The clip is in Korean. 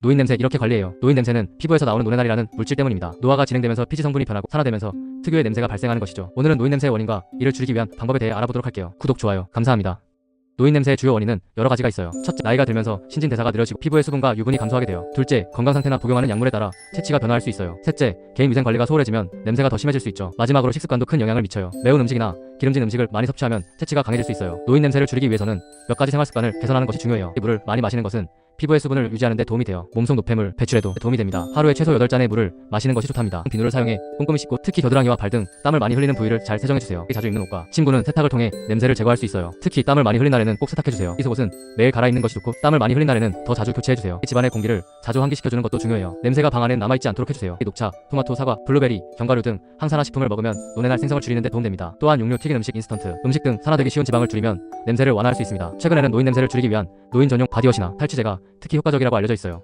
노인 냄새 이렇게 관리해요. 노인 냄새는 피부에서 나오는 노네날이라는 물질 때문입니다. 노화가 진행되면서 피지 성분이 변하고 산화되면서 특유의 냄새가 발생하는 것이죠. 오늘은 노인 냄새의 원인과 이를 줄이기 위한 방법에 대해 알아보도록 할게요. 구독, 좋아요. 감사합니다. 노인 냄새의 주요 원인은 여러 가지가 있어요. 첫째, 나이가 들면서 신진 대사가 느려지고 피부의 수분과 유분이 감소하게 돼요. 둘째, 건강 상태나 복용하는 약물에 따라 체취가 변화할 수 있어요. 셋째, 개인 위생 관리가 소홀해지면 냄새가 더 심해질 수 있죠. 마지막으로 식습관도 큰 영향을 미쳐요. 매운 음식이나 기름진 음식을 많이 섭취하면 체취가 강해질 수 있어요. 노인 냄새를 줄이기 위해서는 몇 가지 생활 습관을 개선하는 것이 중요해요. 물을 많이 마시는 것은 피부의 수분을 유지하는 데 도움이 돼요. 몸속 노폐물 배출에도 도움이 됩니다. 하루에 최소 8잔의 물을 마시는 것이 좋답니다. 비누를 사용해 꼼꼼히 씻고 특히 겨드랑이와 발 등 땀을 많이 흘리는 부위를 잘 세정해 주세요. 자주 입는 옷과 침구는 세탁을 통해 냄새를 제거할 수 있어요. 특히 땀을 많이 흘린 날에는 꼭 세탁해 주세요. 이 속옷은 매일 갈아입는 것이 좋고 땀을 많이 흘린 날에는 더 자주 교체해 주세요. 집안의 공기를 자주 환기시켜 주는 것도 중요해요. 냄새가 방 안에 남아 있지 않도록 해 주세요. 녹차, 토마토, 사과, 블루베리, 견과류 등 항산화 식품을 먹으면 노내날 생성을 줄이는 데 도움됩니다. 또한 육류, 튀긴 음식, 인스턴트, 음식 등 산화되기 쉬운 지방을 줄이면 냄새를 완화할 수 있습니다. 최근에는 노인 냄새를 줄이기 위한 노인 전용 바디워시나 탈취제가 특히 효과적이라고 알려져 있어요.